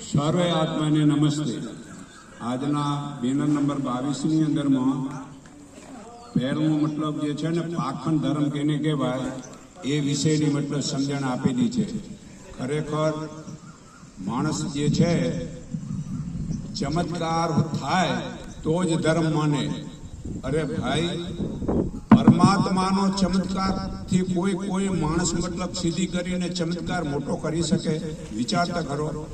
સર્વે આત્માને નમસ્તે. આજના બેનર નંબર બાવીસની અંદરમાં પહેલું મતલબ જે છે ને, પાખંડ ધર્મ કેને કહેવાય, એ વિષયની મતલબ સમજણ આપેલી છે. ખરેખર માણસ જે છે, ચમત્કાર થાય તો જ ધર્મ માને. અરે ભાઈ, પરમાત્માનો ચમત્કારથી કોઈ કોઈ માણસ મતલબ સીધી કરીને ચમત્કાર મોટો કરી શકે? વિચાર તો કરો.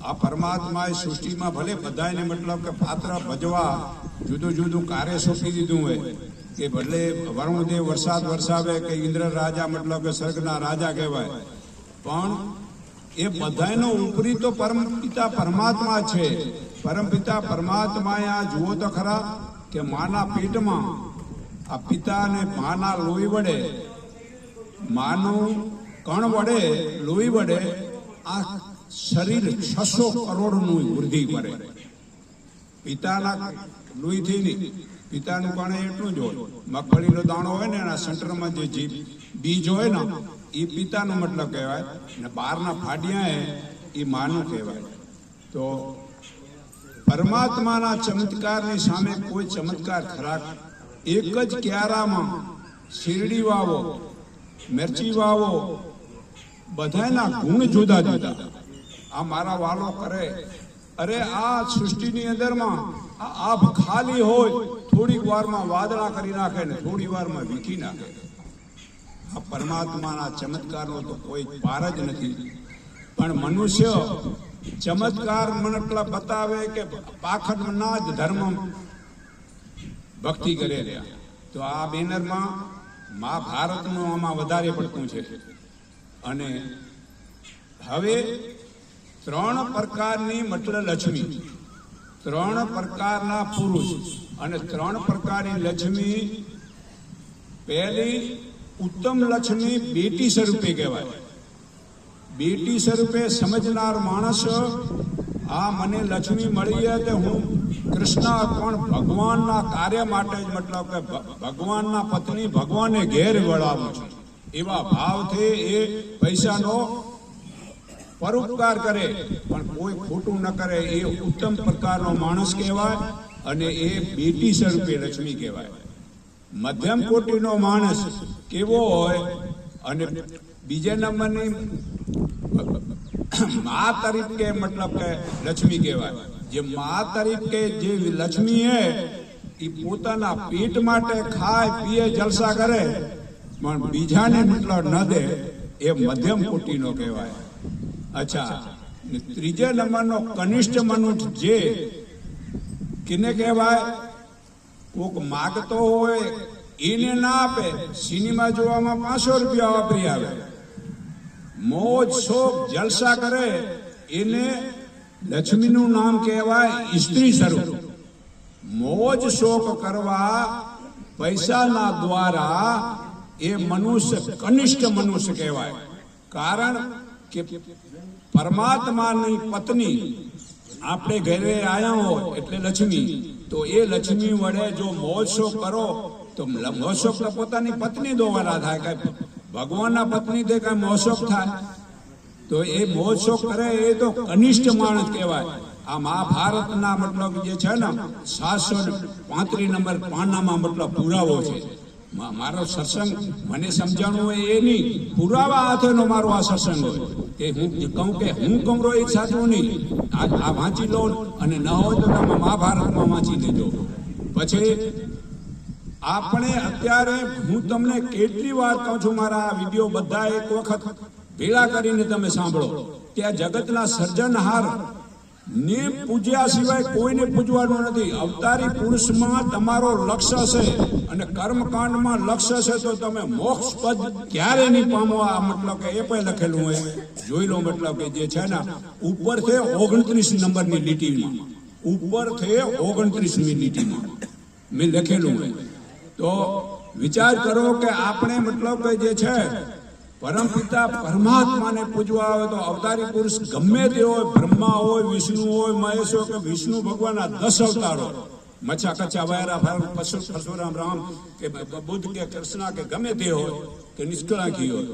આ પરમાત્માએ સૃષ્ટિમાં ભલે બધાને મતલબ કે પાત્ર ભજવા જુદું જુદું કાર્ય સોંપી દીધું હોય, કે ભલે વરુણદેવ વરસાદ વરસાવે કે ઇન્દ્ર રાજા મતલબ કે સ્વર્ગના રાજા કહેવાય, પણ એ બધાનો ઉપરી તો પરમ પિતા પરમાત્મા છે. પરમપિતા પરમાત્માએ આ જુઓ તો ખરા કે માના પેટમાં આ પિતાને માના લોહી વડે, માનું કણ વડે લોહી વડે આ શરીર છસો કરોડનું વૃદ્ધિ કરે. પિતાના લોહીથી નહીં પિતાનું પાણે એટલું જ હોય. મગફળીનો દાણો હોય ને એના સેન્ટરમાં જે જીભ બીજ હોય ને એ પિતાનો મતલબ કહેવાય. ને બહારના ફાડિયા એ માનું કહેવાય. તો પરમાત્માના ચમત્કારની સામે કોઈ ચમત્કાર ખરા એક જ ક્યારામાં શીરડી વાવો, મિરચી વાવો, બધાના ગુણ જુદા જુદા. આ મારા વાલો કરે. અરે આ સૃષ્ટિની અંદરમાં આ આભ ખાલી હોય, થોડીક વારમાં વાદળા કરી નાખે ને થોડી વારમાં વીખી નાખે. આ પરમાત્માના ચમત્કારનો તો કોઈ પાર જ નથી. પણ મનુષ્ય ચમત્કાર મતલબ બતાવે કે પાખંડના જ ધર્મ ભક્તિ કરે રહ્યા. તો આ બેનરમાં મા ભારતનું આમાં વધારે પડતું છે. અને હવે ત્રણ પ્રકારની મતલબ લક્ષ્મી. ત્રણ પ્રકારના પુરુષ. અને ત્રણ પ્રકારની લક્ષ્મી પહેલી ઉત્તમ લક્ષ્મી બેટી સ્વરૂપે કહેવાય. બેટી સ્વરૂપે સમજનાર માણસ આ મને લક્ષ્મી મળી તે હું કૃષ્ણ પણ ભગવાનના કાર્ય માટે જ મતલબ કે ભગવાનના પત્ની ભગવાનને ઘેર વળાવું છું. એવા ભાવથી એ પૈસાનો પરોપકાર કરે, પણ કોઈ ખોટું ન કરે એ ઉત્તમ પ્રકારનો માણસ કહેવાય અને એ બેટી સ્વરૂપે લક્ષ્મી કહેવાય. મધ્યમ કોટીનો માણસ કેવો હોય અને બીજા નંબરની મા તરીકે મતલબ કે લક્ષ્મી કહેવાય. જે મા તરીકે જે લક્ષ્મી હે એ પોતાના પેટ માટે ખાય પીએ જલસા કરે, પણ બીજાને મતલબ ન દે, એ મધ્યમ કોટીનો કહેવાય. અચ્છા. ત્રીજા નંબરનો કનિષ્ઠ મનુષ્ય જે કિને કહેવાય? કોક માગતો હોય, એને ના આપે. સિનેમા જોવામાં પાંચસો રૂપિયા વાપરી આવે. મોજ, શોખ, જલસા કરે. એને લક્ષ્મીનું નામ કહેવાય સ્ત્રી સ્વરૂપ. મોજ, શોખ કરવા પૈસાના દ્વારા એ મનુષ્ય કનિષ્ઠ મનુષ્ય કહેવાય. કારણ કે પરમાત્માની પત્ની આપણે ઘરે આવ્યા હોય, એટલે લક્ષ્મી. તો એ લક્ષ્મી વડે જો મોજશો કરો, તો મહોત્સવ તો પોતાની પત્ની દોવાના થાય. કઈ ભગવાનના પત્ની તે કઈ મહોત્સવ થાય. તો એ મોજ કરે એ તો કનિષ્ઠ માણસ કહેવાય. આ મહાભારતના મતલબ જે છે ને, સાતસો પાંત્રીસ નંબર પાનામાં મતલબ પુરાવો છે. મારો સત્સંગ, મને સમજાણું હોય એ નહીં. પુરાવા હાથેનો મારો આ સત્સંગ હોય. કે હું કહું કે હું કમરો એક સાચું નહીં. આ વાંચી લો અને ન હોય તો તમે મહાભારતમાં વાંચી દીધો પછી આપણે અત્યારે હું તમને કેટલી વાર કહું છું મારા આ વીડિયો બધા એક વખત ભેળા કરીને તમે સાંભળો. આ જગતના સર્જનહાર ને પૂજ્યા સિવાય કોઈને પૂજવાનું નથી. અવતારી પુરુષમાં તમારો લક્ષ્ય છે અને કર્મકાંડમાં લક્ષ્ય છે તો તમે મોક્ષ પદ ક્યારે નહીં પામો. આ મતલબ કે એ પણ લખેલું હોય. જોઈ લો મતલબ કે જે છે ને, ઉપરથી ઓગણત્રીસ નંબરની લીટીમાં. ઉપરથી ઓગણત્રીસમી લીટીમાં. મેં લખેલું હોય. તો વિચાર કરો કે આપણે મતલબ કે જે છે પરમ પિતા પરમાત્માને પૂજવા આવે તો અવતારી પુરુષ ગમે તે હોય, બ્રહ્મા હોય, વિષ્ણુ હોય, મહેશ હોય કે વિષ્ણુ ભગવાનના દસ અવતારો. મચ્છા, કચ્છા, વાયરા પશુ પરશુરામ, રામ કે બુદ્ધ કે કૃષ્ણ કે ગમે તે હોય કે નિષ્કળાંકી હોય.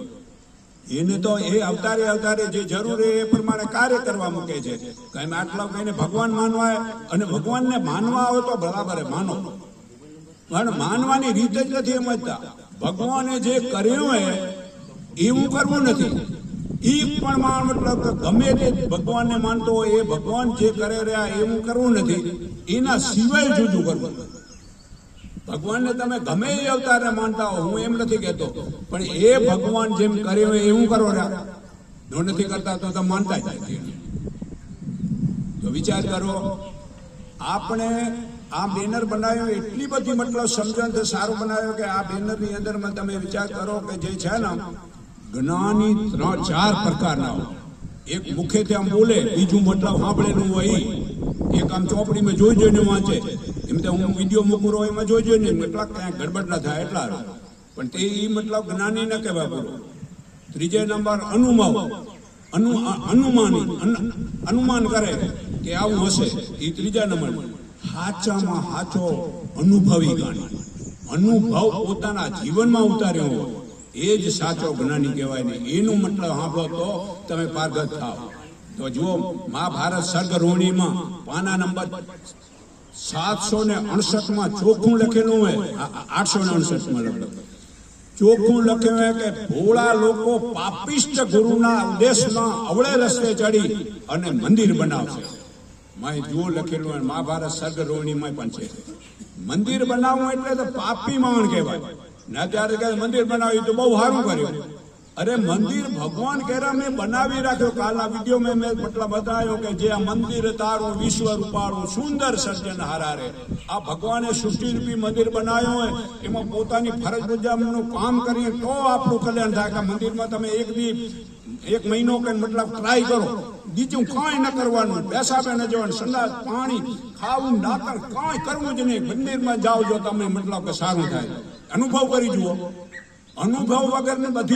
એને તો એ અવતારે અવતારે જે જરૂર એ પ્રમાણે કાર્ય કરવા મૂકે છે. કઈ આટલા કઈને ભગવાન માનવા અને ભગવાનને માનવા આવે તો બરાબર માનો. પણ માનવાની રીત જ નથી સમજતા. ભગવાને જે કર્યું હે એવું કરવું નથી. એ પણ માન મતલબ ગમે તે ભગવાનને માનતો હોય, એ ભગવાન જે કરે રહ્યા એવું કરવું નથી. એના સિવાય જુદું કરવું. ભગવાનને તમે ગમે એ અવતારને માનતા હો, હું એમ નથી કહેતો. પણ એ ભગવાન જેમ કરે હોય એવું કરો રહ્યા. જો નથી કરતા તો તમે માનતા જ નથી. તો વિચાર કરો, આપણે આ બેનર બનાવ્યો, એટલી બધી મતલબ સમજણ સારું બનાવ્યો કે આ બેનરની અંદરમાં તમે વિચાર કરો કે જે છે ને જ્ઞાની ત્રણ ચાર પ્રકારના હોય. એક મુખેથી આમ બોલે, બીજું મતલબ સાંભળેલું હોય. એક આમ ચોપડીમાં જોઈ જોઈને વાંચે. એમ તો હું વીડિયો મૂકું રહું, એમાં જોઈ જોઈને મતલબ ક્યાંય ગડબડ ના થાય એટલા પણ તે એ મતલબ જ્ઞાની ન કહેવાય પૂરો ત્રીજે નંબર અનુમાવ અનુ અનુમાની અનુમાન કરે કે આવું હશે. એ ત્રીજા નંબર. સાચામાં સાચો અનુભવી ગાણી અનુભવ પોતાના જીવનમાં ઉતાર્યો હોય. એ જ સાચો જ્ઞાની કહેવાય ને, એનું મતલબ સાંભળો તો તમે પારગત થાવ. તો જુઓ, મહાભારત સર્ગ રોહિણીમાં પાના નંબર સાતસો ને અડસઠમાં ચોખ્ખું લખેલું હોય. આઠસો ને અડસઠમાં લખેલું. ચોખ્ખું લખ્યું હોય કે ભોળા લોકો પાપિષ્ટ ગુરુના ઉદ્દેશમાં અવળે રસ્તે ચડી અને મંદિર બનાવશે. મેં જુઓ લખેલું હોય, મહાભારત સર્ગ રોહિણીમાં પણ છે. મંદિર બનાવવું એટલે તો પાપી માણ કહેવાય. ને, ત્યારે કહે મંદિર બનાવ્યું તો બહુ સારું કર્યું. અરે, મંદિર ભગવાન કેરા મેં બનાવી રાખ્યો. કાલના વીડિયો મેં મેં મતલબ બતાવ્યો કે જે આ મંદિર તારું વિશ્વ રૂપાળું સુંદર સર્જન હારારે. આ ભગવાને સૃષ્ટિરૂપી મંદિર બનાવ્યો હોય, એમાં પોતાની ફરજ બજાવવાનું કામ કરીએ તો આપણું કલ્યાણ થાય. કે મંદિરમાં તમે એક દી એક મહિનો કે મતલબ ટ્રાય કરો. બીજું કાંઈ ન કરવાનું. બેસાબે ન જવાનું સંદાસ પાણી ખાવું, નાતર કાંઈ કરવું જ નહીં. મંદિરમાં જાઓ જો તમે મતલબ કે સારું થાય. અનુભવ કરી જુઓ. અનુભવ વગરની બધી